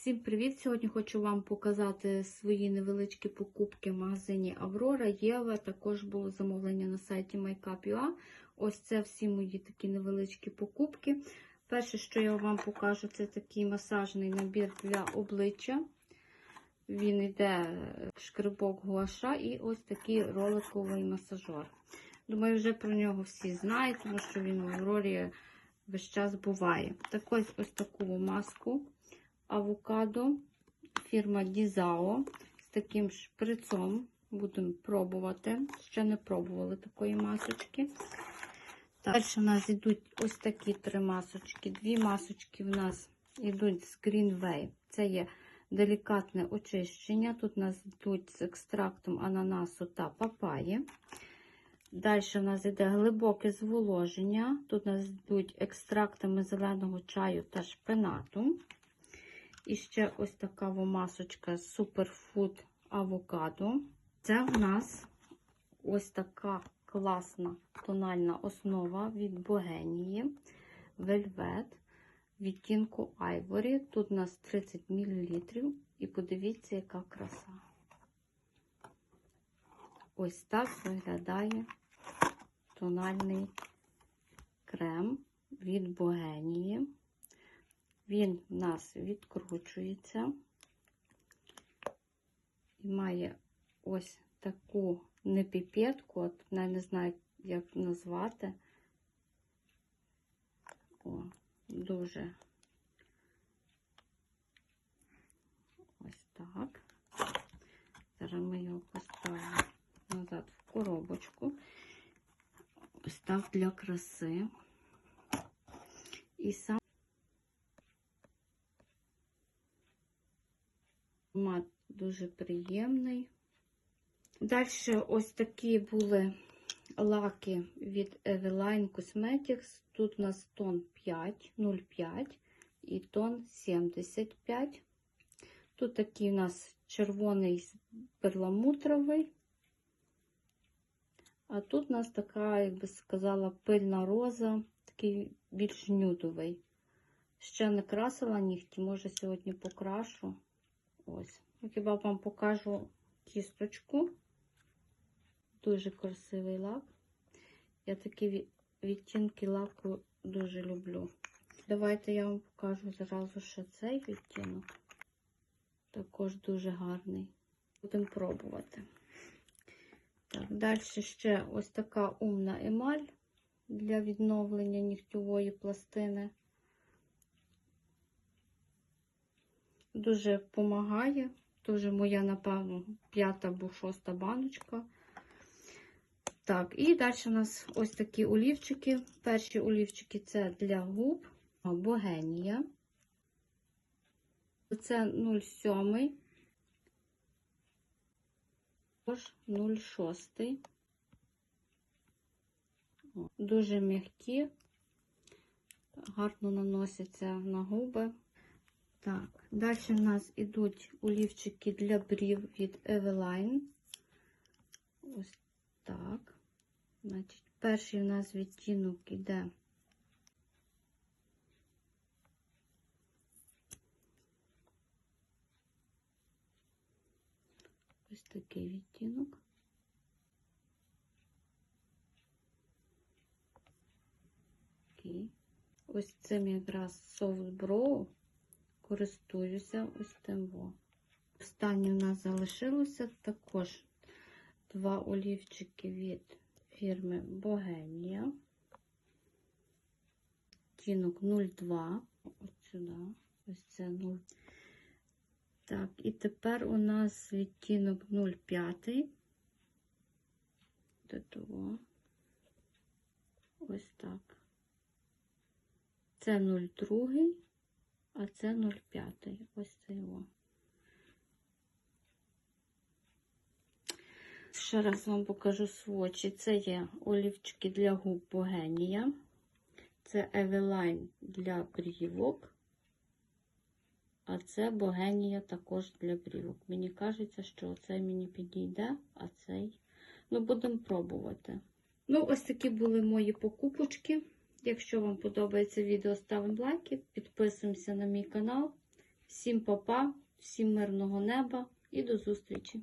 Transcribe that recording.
Всім привіт! Сьогодні хочу вам показати свої невеличкі покупки в магазині Аврора. Єва. Також було замовлення на сайті Makeup.ua. Ось це всі мої такі невеличкі покупки. Перше, що я вам покажу, це такий масажний набір для обличчя. Він йде шкребок гуаша і ось такий роликовий масажер. Думаю, вже про нього всі знають, тому що він в Аврорі весь час буває. Так ось ось таку маску авокадо, фірма Дізао з таким шприцом. Будемо пробувати. Ще не пробували такої масочки. Далі в нас йдуть ось такі три масочки. Дві масочки в нас йдуть з Greenway. Це є делікатне очищення. Тут у нас йдуть з екстрактом ананасу та папаї. Далі в нас йде глибоке зволоження. Тут у нас йдуть екстрактами зеленого чаю та шпинату. І ще ось така масочка Superfood Авокадо. Це в нас ось така класна тональна основа від Богенії Velvet відтінку Ivory. Тут у нас 30 мл. І подивіться, яка краса. Ось так виглядає тональний крем від Богенії. Він в нас відкручується і має ось таку не піпетку, от я не знаю, як назвати. О, дуже ось так. Зараз ми його поставимо назад в коробочку. Ось так для краси. І сам Аромат дуже приємний. Далі ось такі були лаки від Eveline Cosmetics. Тут у нас тон 5, 0,5 і тон 75. Тут такий у нас червоний перламутровий. А тут у нас така, як би сказала, пильна роза, такий більш нюдовий. Ще не красила нігті, може сьогодні покрашу. Ось. Хіба вам покажу кісточку. Дуже красивий лак. Я такі відтінки лаку дуже люблю. Давайте я вам покажу зразу ще цей відтінок. Також дуже гарний. Будемо пробувати. Так, Далі ще ось така умна емаль для відновлення нігтєвої пластини. Дуже допомагає. Дуже моя, напевно, п'ята або шоста баночка. Так, і далі у нас ось такі олівчики. Перші олівчики це для губ, Богенія. Це 0,7. Також 0,6. Дуже м'які, гарно наносяться на губи. Так, далі у нас йдуть олівчики для брів від Eveline. Ось так. Значить, перший у нас відтінок іде. Ось такий відтінок. Окей. Ось цим якраз Brow користуюся ось тим. Останнє у нас залишилося також два олівчики від фірми Богенія. Тінок 02. Ось сюди. Ось це 0. Так, і тепер у нас відтінок 0,5. До того. Ось так. Це 0,2 а це 0,5. Ось це його. Ще раз вам покажу свочі. Це є олівчики для губ Богенія. Це Eveline для брівок. А це Богенія також для брівок. Мені кажеться, що цей мені підійде, а цей. Ну, будемо пробувати. Ну, ось такі були мої покупочки. Якщо вам подобається відео, ставимо лайки, підписуємося на мій канал. Всім папа, всім мирного неба і до зустрічі!